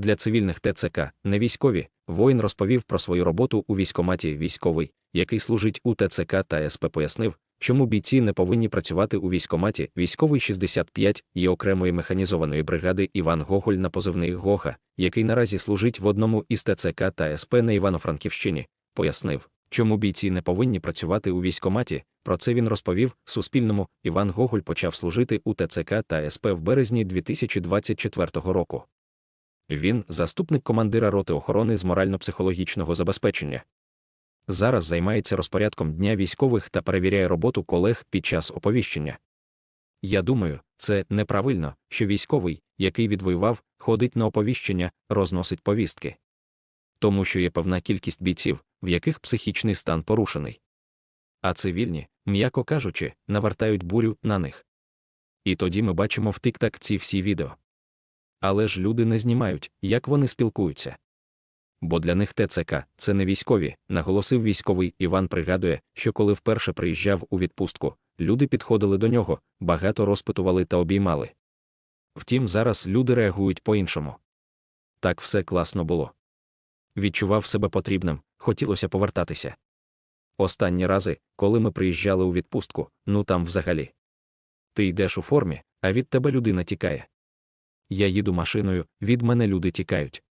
для цивільних ТЦК, не військові, воїн розповів про свою роботу у військкоматі військовий, який служить у ТЦК та СП пояснив, чому бійці не повинні працювати у військкоматі військовий 65 і окремої механізованої бригади Іван Гоголь на позивний Гоха, який наразі служить в одному із ТЦК та СП на Івано-Франківщині, пояснив, чому бійці не повинні працювати у військкоматі. Про це він розповів Суспільному. Іван Гоголь почав служити у ТЦК та СП в березні 2024 року. Він заступник командира роти охорони з морально-психологічного забезпечення. Зараз займається розпорядком дня військових та перевіряє роботу колег під час оповіщення. Я думаю, це неправильно, що військовий, який відвоював, ходить на оповіщення, розносить повістки. Тому що є певна кількість бійців, в яких психічний стан порушений. А цивільні, м'яко кажучи, навертають бурю на них. І тоді ми бачимо в тик-так ці всі відео. Але ж люди не знімають, як вони спілкуються. Бо для них ТЦК це не військові, наголосив військовий Іван. Пригадує, що коли вперше приїжджав у відпустку, люди підходили до нього, багато розпитували та обіймали. Втім, зараз люди реагують по-іншому. Так все класно було. Відчував себе потрібним, хотілося повертатися. Останні рази, коли ми приїжджали у відпустку, ну там взагалі. Ти йдеш у формі, а від тебе людина тікає. Я їду машиною, від мене люди тікають.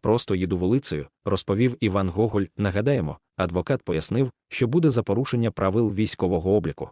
Просто їду вулицею, розповів Іван Гоголь. Нагадаємо, адвокат пояснив, що буде за порушення правил військового обліку.